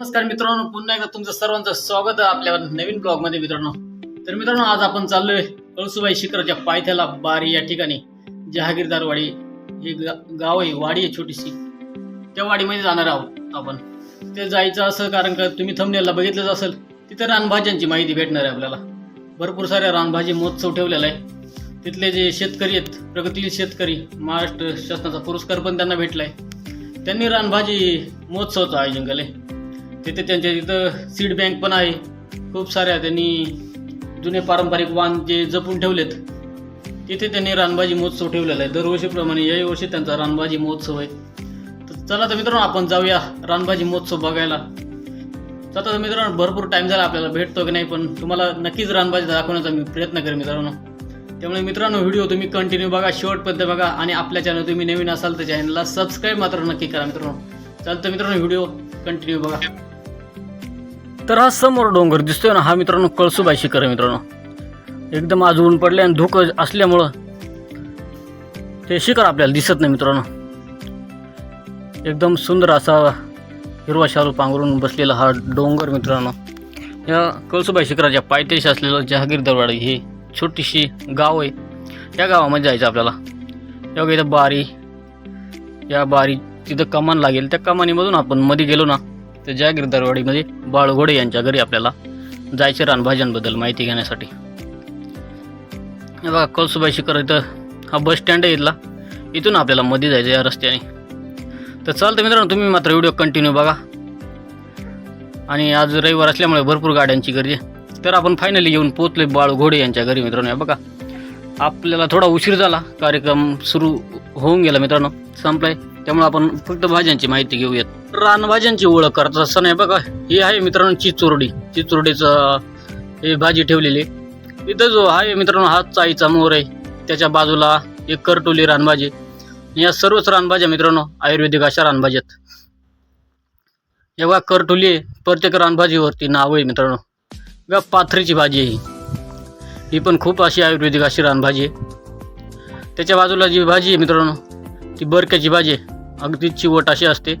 नमस्कार मित्रांनो पुन्हा एकदा तुमचं सर्वांचं स्वागत आहे आपल्या नवीन ब्लॉगमध्ये मित्रांनो. तर मित्रांनो आज आपण चाललोय कळसुबाई शिखराच्या पायथ्याला बारी या ठिकाणी जहागीरदारवाडी हे गा- गाव आहे वाडी आहे छोटीशी. त्या वाडीमध्ये जाणार आहोत आपण. ते जायचं असं कारण का तुम्ही थंबनेलला बघितलंच असेल तिथे रानभाज्यांची माहिती भेटणार आहे आपल्याला. भरपूर साऱ्या रानभाजी महोत्सव ठेवलेला आहे. तिथले जे शेतकरी आहेत प्रगतील शेतकरी महाराष्ट्र शासनाचा पुरस्कार पण त्यांना भेटला आहे त्यांनी रानभाजी महोत्सवाचं आयोजन केलंय. तिथे त्यांच्या तिथं सीड बँक पण आहे. खूप साऱ्या त्यांनी जुने पारंपरिक वाण जे जपून ठेवलेत तिथे त्यांनी रानबाजी महोत्सव ठेवलेला आहे. दरवर्षीप्रमाणे याही वर्षी त्यांचा रानबाजी महोत्सव आहे. तर चला तर मित्रांनो आपण जाऊया रानबाजी महोत्सव बघायला. चला तर मित्रांनो भरपूर टाईम झाला आपल्याला. भेटतो की नाही पण तुम्हाला नक्कीच रानबाजी दाखवण्याचा मी प्रयत्न करेन मित्रांनो. त्यामुळे मित्रांनो व्हिडिओ तुम्ही कंटिन्यू बघा शेवटपर्यंत बघा आणि आपल्या चॅनल तुम्ही नवीन असाल तर चॅनलला सबस्क्राईब मात्र नक्की करा मित्रांनो. चालतं मित्रांनो व्हिडिओ कंटिन्यू बघा. तर हा समोर डोंगर दिसतोय ना हा मित्रांनो कळसुबाई शिखर आहे मित्रांनो. एकदम आज ऊन पडले आणि धुकं असल्यामुळं ते शिखर आपल्याला दिसत नाही मित्रांनो. एकदम सुंदर असा हिरवा शालू पांघरून बसलेला हा डोंगर मित्रांनो. या कळसुबाई शिखराच्या पायथ्याशी असलेलं जहागीर दरवाडी ही छोटीशी गाव आहे. या गावामध्ये जायचं आपल्याला. या इथं बारी. या बारी तिथं कमान लागेल. त्या कमानीमधून आपण मध्ये गेलो ना तर जहागीर दरवाडीमध्ये बाळघोडे यांच्या घरी आपल्याला जायचे रानभाज्यांबद्दल माहिती घेण्यासाठी. बघा कळसुबाई शिखर इथं हा बस स्टँड आहे इथला. इथून आपल्याला मध्ये जायचं या रस्त्याने. तर चालतं मित्रांनो तुम्ही मात्र व्हिडिओ कंटिन्यू बघा. आणि आज रविवार असल्यामुळे भरपूर गाड्यांची गर्दी आहे. तर आपण फायनली येऊन पोचले बाळघोडे यांच्या घरी मित्रांनो बघा. आपल्याला थोडा उशीर झाला. कार्यक्रम सुरू होऊन गेला मित्रांनो. संपलाय. त्यामुळे आपण फक्त भाज्यांची माहिती घेऊयात. रानभाज्यांची ओळख करत असं नाही बघा हे आहे मित्रांनो चिचुरडी. चिचुरडीचं हे भाजी ठेवलेली. आहे. इथं जो आहे मित्रांनो हा चाईचा मोर आहे. त्याच्या बाजूला एक करटोली रानभाजी. या सर्वच रानभाज्या मित्रांनो आयुर्वेदिक अशा रानभाज्यात जेव्हा करटोली आहे. प्रत्येक रानभाजीवरती नाव आहे मित्रांनो. या पाथरीची भाजी आहे ही पण खूप अशी आयुर्वेदिक अशी रानभाजी आहे. त्याच्या बाजूला जी भाजी आहे मित्रांनो ती बरक्याची भाजी आहे. अगदी चिवट अशी असते.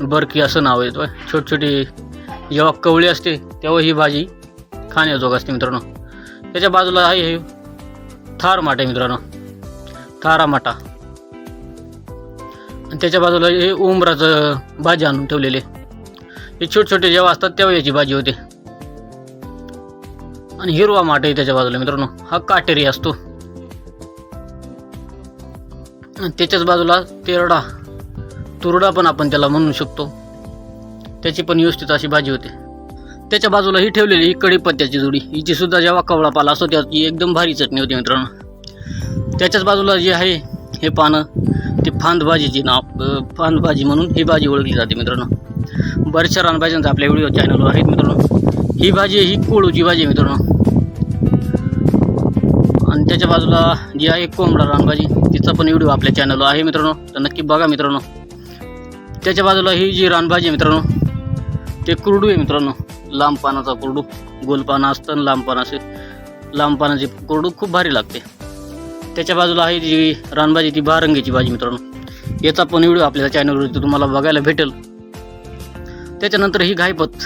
बरकी असं नाव आहे छोटी छोटी जेव्हा कवळी असते तेव्हा ही भाजी खाण्याजोग असते मित्रांनो. त्याच्या बाजूला आहे हे थार माठ आहे मित्रांनो. थारा माटा आणि त्याच्या बाजूला हे उंबराचं भाजी आणून ठेवलेले हे छोटे छोटे जेव्हा असतात तेव्हा याची भाजी होते. आणि हिरवा माटही त्याच्या बाजूला मित्रांनो. हा काटेरी असतो. आणि त्याच्याच बाजूला तेरडा तुरडा पण आपण त्याला म्हणू शकतो. त्याची पण व्यवस्थित अशी भाजी होते. त्याच्या बाजूला ही ठेवलेली ही कढीपत्त्याची जोडी. हिची सुद्धा जेव्हा कवळा पाला असतो त्याची एकदम भारी चटणी होती मित्रांनो. त्याच्याच बाजूला जे आहे हे पानं ती फांद भाजीची नाव फांद भाजी म्हणून ही भाजी ओळखली जाते मित्रांनो. बऱ्याचशा रानभाज्यांचा आपल्या व्हिडिओ चॅनलवर आहेत मित्रांनो. ही भाजी ही कोळूची भाजी मित्रांनो. आणि त्याच्या बाजूला जी आहे कोंबडा रानभाजी तिचा पण व्हिडिओ आपल्या चॅनलवर आहे मित्रांनो. तर नक्की बघा मित्रांनो. त्याच्या बाजूला ही जी रानभाजी आहे मित्रांनो ते कुरडू आहे मित्रांनो. लांब पानाचा कुरडू गोल पानं असतं आणि लांब पानं असे. लांब पानाची कुरडू खूप भारी लागते. त्याच्या बाजूला आहे जी रानभाजी ती भारंगीची भाजी मित्रांनो. याचा पण व्हिडिओ आपल्या चॅनलवरती तुम्हाला बघायला भेटेल. त्याच्यानंतर ही घायपत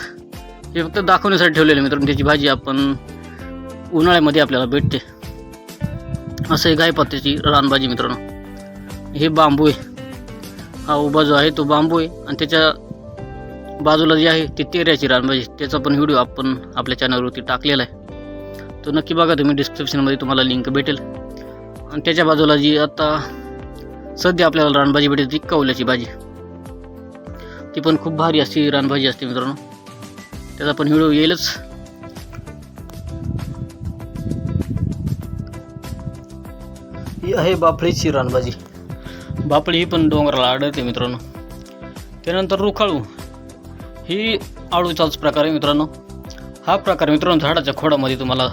हे फक्त दाखवण्यासाठी ठेवलेलं आहे मित्रांनो त्याची भाजी आपण उन्हाळ्यामध्ये आपल्याला भेटते. असं हे गायपात्याची रानभाजी मित्रांनो. हे बांबू आहे. हा उभा जो आहे तो बांबू आहे आणि त्याच्या बाजूला जे आहे ते तेऱ्याची रानभाजी त्याचा पण व्हिडिओ आपण आपल्या चॅनलवरती टाकलेला आहे. तो नक्की बघा तुम्ही डिस्क्रिप्शनमध्ये तुम्हाला लिंक भेटेल. आणि त्याच्या बाजूला जी आता सध्या आपल्याला रानभाजी भेटेल ती कवल्याची भाजी. ती पण खूप भारी अशी रानभाजी असते मित्रांनो. त्याचा पण व्हिडिओ येईलच. ही आहे बाफळीची रानभाजी बाफळी ही पण डोंगराला आढळते मित्रांनो. त्यानंतर रुखाळू. ही आळूचाच प्रकार आहे मित्रांनो. हा प्रकार मित्रांनो झाडाच्या खोडामध्ये तुम्हाला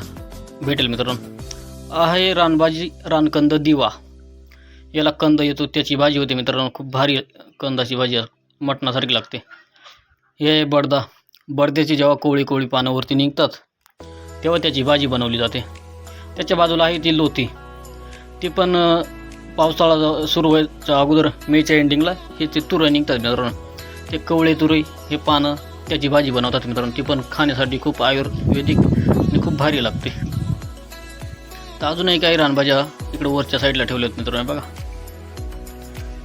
भेटेल मित्रांनो. आहे रानभाजी रानकंद दिवा. याला कंद येतो त्याची भाजी होते मित्रांनो. खूप भारी कंदाची भाजी मटणासारखी लागते. हे बडदा. बडद्याची जेव्हा कोवळी कोवळी पानावरती निघतात तेव्हा त्याची भाजी बनवली जाते. त्याच्या बाजूला आहे ती लोती. ती पण पावसाळा सुरू व्हायच्या अगोदर मेच्या एंडिंगला हे ते तुरं निघतात मित्रांनो ते कवळे तुरई हे पानं त्याची भाजी बनवतात मित्रांनो. ती पण खाण्यासाठी खूप आयुर्वेदिक आणि खूप भारी लागते. तर अजूनही काही रानभाज्या इकडे वरच्या साईडला ठेवल्या आहेत मित्रांनो बघा.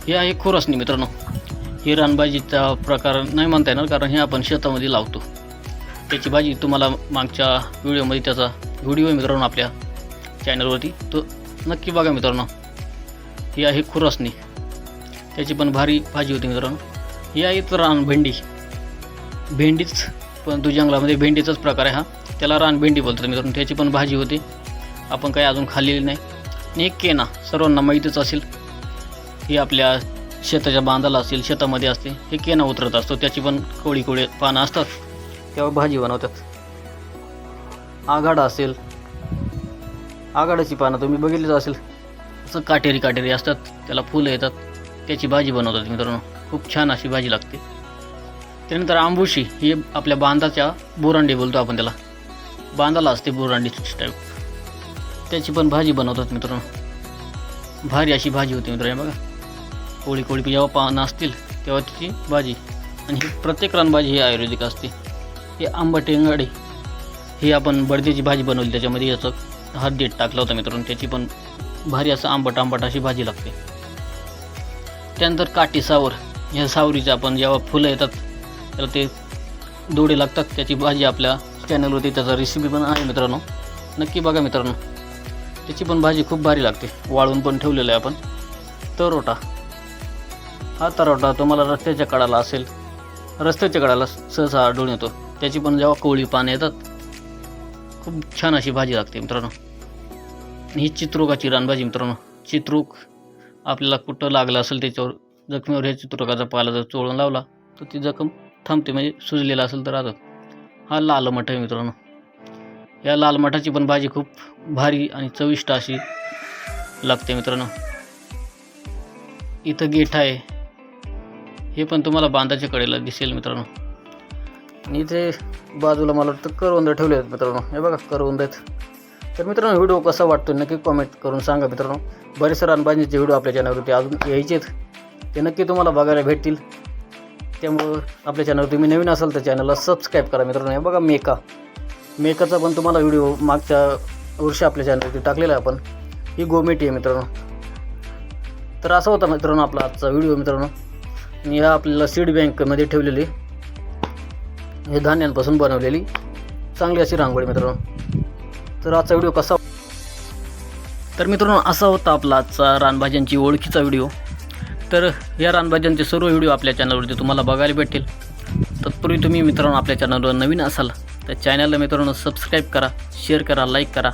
हे आहे खुरसणी मित्रांनो. ही रानभाजीचा प्रकार नाही म्हणता येणार कारण हे आपण शेतामध्ये लावतो. त्याची भाजी तुम्हाला मागच्या व्हिडिओमध्ये त्याचा व्हिडिओ मित्रांनो आपल्या चॅनलवरती. तो नक्की बघा मित्रांनो. ही आहे खुरसणी त्याची पण भारी भाजी होती मित्रांनो. ही आहे तर रान भेंडी. भेंडीच पण तो जंगलामध्ये भेंडीचाच प्रकार आहे हा. त्याला रान भेंडी बोलतात मित्रांनो. त्याची पण भाजी होती. आपण काही अजून खाल्लेली नाही. आणि एक केना सर्वांना माहीतच असेल. ही आपल्या शेताच्या बांधाला असेल शेतामध्ये असते हे केना उतरत असतो त्याची पण कोळी कोळी पानं असतात. तेव्हा भाजी बनवतात. आघाडा असेल आघाडाची पानं तुम्ही बघितलीच असेल. असं काटेरी काटेरी असतात त्याला फुलं येतात त्याची भाजी बनवतात मित्रांनो. खूप छान अशी भाजी लागते. त्यानंतर आंबुशी ही आपल्या बांधाच्या बोरांडी बोलतो आपण त्याला. बांधाला असते बोरांडी टाईप त्याची पण भाजी बनवतात मित्रांनो. भारी अशी भाजी होती मित्रांनो बघा. कोळी कोळी जेव्हा पानं असतील तेव्हा तिची भाजी. आणि ही प्रत्येक रानभाजी ही आयुर्वेदिक असते. ही आंबट ही आपण बडदीची भाजी बनवली त्याच्यामध्ये याचं हळदीट टाकलं होतं मित्रांनो त्याची पण भारी असं आंबट आंबट अशी भाजी लागते. त्यानंतर काठी सावर ह्या सावरीचे आपण जेव्हा फुलं येतात तर ते दोडे लागतात त्याची भाजी आपल्या चॅनलवरती त्याचा रेसिपी पण आहे मित्रांनो. नक्की बघा मित्रांनो. त्याची पण भाजी खूप भारी लागते. वाळून पण ठेवलेलं आहे आपण. तरोटा. हा तरोटा तुम्हाला रस्त्याच्या कडाला असेल. रस्त्याच्या कडाला सहसा आढळून येतो. त्याची पण जेव्हा कोवळी पानं येतात खूप छान अशी भाजी लागते मित्रांनो. ही चित्रोगाची रानभाजी मित्रांनो. चित्रूक आपल्याला कुठं लागलं असेल त्याच्यावर जखमेवर ह्या चित्रोकाचा पाला जर चोळून लावला तर ती जखम थांबते म्हणजे सुजलेला असेल तर राहतात हा लाल मठ आहे मित्रांनो. या लाल मठाची पण भाजी खूप भारी आणि चविष्ट अशी लागते मित्रांनो. इथं गेठ आहे. हे पण तुम्हाला बांधाच्या कडेला दिसेल मित्रांनो. आणि इथे बाजूला मला वाटतं करवंद ठेवले आहेत मित्रांनो. हे बघा करवंद आहेत. तर मित्रांनो व्हिडिओ कसा वाटतो नक्की कॉमेंट करून सांगा मित्रांनो. बरेच रानबांधीचे व्हिडिओ आपल्या चॅनलवरती अजून यायचे आहेत. ते नक्की तुम्हाला बघायला भेटतील. त्यामुळं आपल्या चॅनलवर तुम्ही नवीन असाल तर चॅनलला सबस्क्राईब करा मित्रांनो. हे बघा मेका. मेकाचा पण तुम्हाला व्हिडिओ मागच्या वर्षी आपल्या चॅनलवरती टाकलेला आहे आपण. ही गोमेटी आहे मित्रांनो. तर असा होता मित्रांनो आपला आजचा व्हिडिओ मित्रांनो. ह्या आपल्याला सीड बँकमध्ये ठेवलेली. हे धान्यांपासून बनवलेली. चांगली अशी रांगोळी मित्रांनो. तर आजचा व्हिडिओ कसा तर मित्रांनो असा होता आपला आजचा रानभाज्यांची ओळखीचा व्हिडिओ तर या रानभाज्यांचे सर्व व्हिडिओ आपल्या चॅनलवरती तुम्हाला बघायला भेटतील. तत्पूर्वी तुम्ही मित्रांनो आपल्या चॅनलवर नवीन असाल तर चॅनलला मित्रांनो सबस्क्राईब करा शेअर करा लाईक करा.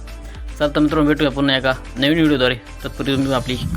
चालतं मित्रांनो भेटूया पुन्हा एका नवीन व्हिडिओद्वारे तत्पूर्वी तुम्ही आपली काळजी